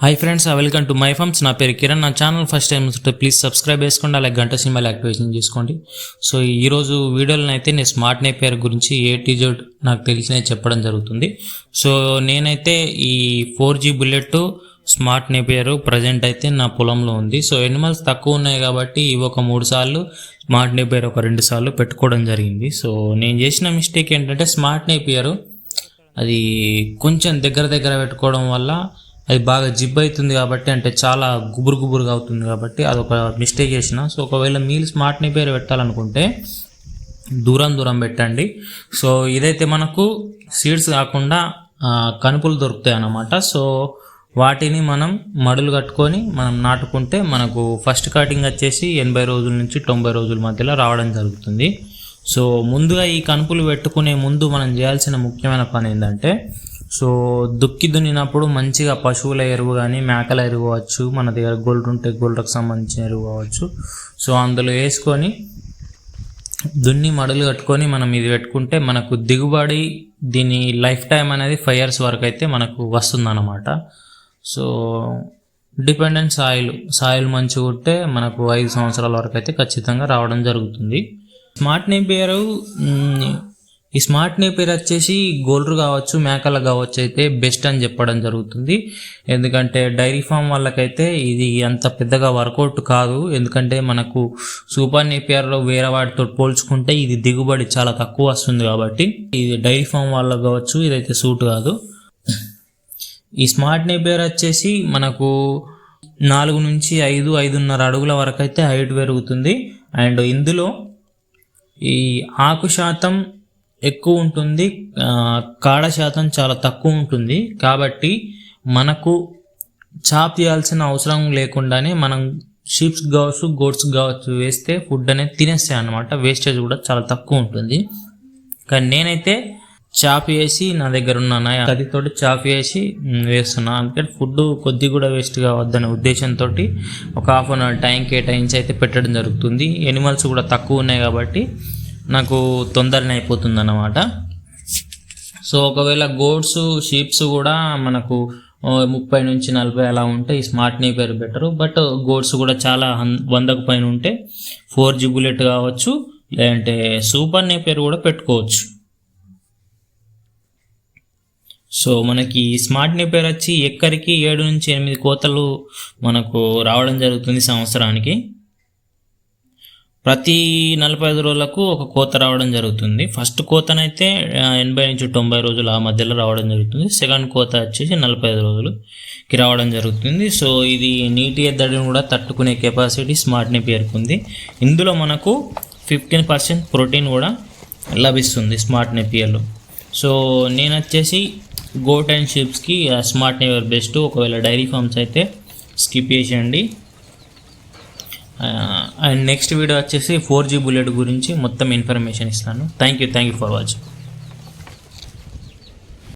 Hi friends welcome to my farms నా పేరు కిరణ్. నా ఛానల్ ఫస్ట్ టైం చూస్తే ప్లీజ్ సబ్స్క్రైబ్ చేసుకోండి అలాగే గంట సింబల్ యాక్టివేషన్ చేసుకోండి. సో ఈరోజు వీడియోలో అయితే నేను స్మార్ట్ నేపియర్ గురించి ఏ టీజోడ్ నాకు తెలిసినవి చెప్పడం జరుగుతుంది. సో నేనైతే ఈ four G bullet smart napier present అయితే నా పొలంలో ఉంది. సో ఎనిమల్స్ తక్కువ ఉన్నాయి కాబట్టి ఇవి ఒక మూడు సార్లు స్మార్ట్ నేపియర్ ఒక రెండు సార్లు పెట్టుకోవడం జరిగింది. సో నేను చేసిన మిస్టేక్ ఏంటంటే స్మార్ట్ నేపియర్ అది కొంచెం దగ్గర దగ్గర పెట్టుకోవడం వల్ల అది బాగా జిబ్ అవుతుంది కాబట్టి అంటే చాలా గుబురు గుబురుగా అవుతుంది కాబట్టి అదొక మిస్టేక్ చేసిన. సో ఒకవేళ మీల్స్ స్మార్ట్ని పేరు పెట్టాలనుకుంటే దూరం దూరం పెట్టండి. సో ఇదైతే మనకు సీడ్స్ కాకుండా కనుపులు దొరుకుతాయి అన్నమాట. సో వాటిని మనం మడులు కట్టుకొని మనం నాటుకుంటే మనకు ఫస్ట్ కటింగ్ వచ్చేసి ఎనభై రోజుల నుంచి తొంభై రోజుల మధ్యలో రావడం జరుగుతుంది. సో ముందుగా ఈ కనుపులు పెట్టుకునే ముందు మనం చేయాల్సిన ముఖ్యమైన పని ఏంటంటే సో దుక్కి దున్నినప్పుడు మంచిగా పశువుల ఎరువు కానీ మేకల ఎరువు కావచ్చు మన దగ్గర గోల్డ్ ఉంటే గోల్డ్కి సంబంధించిన ఎరువు కావచ్చు సో అందులో వేసుకొని దున్ని మడులు కట్టుకొని మనం ఇది పెట్టుకుంటే మనకు దిగుబడి దీని లైఫ్ టైం అనేది ఫైవ్ ఇయర్స్ వరకు అయితే మనకు వస్తుందన్నమాట. సో డిపెండెంట్ సాయిల్ సాయిల్ మంచిగా ఉంటే మనకు ఐదు సంవత్సరాల వరకు అయితే ఖచ్చితంగా రావడం జరుగుతుంది. స్మార్ట్ నేపియర్ ఈ స్మార్ట్ నేపియర్ వచ్చేసి గోల్డ్రు కావచ్చు మేకలు కావచ్చు అయితే బెస్ట్ అని చెప్పడం జరుగుతుంది. ఎందుకంటే డైరీ ఫామ్ వాళ్ళకైతే ఇది అంత పెద్దగా వర్కౌట్ కాదు. ఎందుకంటే మనకు సూపర్ నేపియర్లో వేరే వాటితో పోల్చుకుంటే ఇది దిగుబడి చాలా తక్కువ వస్తుంది కాబట్టి ఇది డైరీ ఫామ్ వాళ్ళకు కావచ్చు ఇదైతే సూట్ కాదు. ఈ స్మార్ట్ నేపియర్ వచ్చేసి మనకు నాలుగు నుంచి ఐదు ఐదున్నర అడుగుల వరకు అయితే హైట్ పెరుగుతుంది. అండ్ ఇందులో ఈ ఆకు శాతం ఎక్కువ ఉంటుంది కాడ శాతం చాలా తక్కువ ఉంటుంది. కాబట్టి మనకు చాప్ చేయాల్సిన అవసరం లేకుండానే మనం షీప్స్ కావచ్చు గోడ్స్ కావచ్చు వేస్తే ఫుడ్ అనేది తినేస్తాయి అనమాట వేస్టేజ్ కూడా చాలా తక్కువ ఉంటుంది. కానీ నేనైతే చాప్ వేసి నా దగ్గర ఉన్న నా కదితోటి చాప్ వేసి వేస్తున్నా. అందుకని ఫుడ్ కొద్ది కూడా వేస్ట్ కావద్దనే ఉద్దేశంతో ఒక హాఫ్ అన్ అవర్ టైం కేటాయించి అయితే పెట్టడం జరుగుతుంది. ఎనిమల్స్ కూడా తక్కువ ఉన్నాయి కాబట్టి నాకు తొందరనే అయిపోతుంది అన్నమాట సో ఒకవేళ గోడ్స్ షీప్స్ కూడా మనకు ముప్పై నుంచి నలభై అలా ఉంటే ఈ smart napier better. But goats కూడా చాలా వందకు పైన ఉంటే ఫోర్ జీ బుల్లెట్ కావచ్చు లేదంటే సూపర్ నేపేర్ కూడా పెట్టుకోవచ్చు. సో మనకి స్మార్ట్ నేపేర్ వచ్చి ఎక్కడికి ఏడు నుంచి ఎనిమిది కోతలు మనకు రావడం జరుగుతుంది సంవత్సరానికి. ప్రతి నలభై ఐదు రోజులకు ఒక కోత రావడం జరుగుతుంది. ఫస్ట్ కోతనైతే ఎనభై నుంచి తొంభై రోజులు ఆ మధ్యలో రావడం జరుగుతుంది. సెకండ్ కోత వచ్చేసి నలభై ఐదు రోజులుకి రావడం జరుగుతుంది. సో ఇది నీటి ఎద్దడిని కూడా తట్టుకునే కెపాసిటీ స్మార్ట్ని పేర్కొంది. ఇందులో మనకు ఫిఫ్టీన్ పర్సెంట్ ప్రోటీన్ కూడా లభిస్తుంది స్మార్ట్ నెపియర్లో సో నేను వచ్చేసి గోట్ అండ్ షిప్స్కి స్మార్ట్ నెపియర్ బెస్ట్ ఒకవేళ డైరీ ఫార్మ్స్ అయితే స్కిప్ చేసేయండి. అండ్ నెక్స్ట్ వీడియో వచ్చేసి ఫోర్ జీ బుల్లెట్ గురించి మొత్తం ఇన్ఫర్మేషన్ ఇస్తాను. Thank you thank you for watching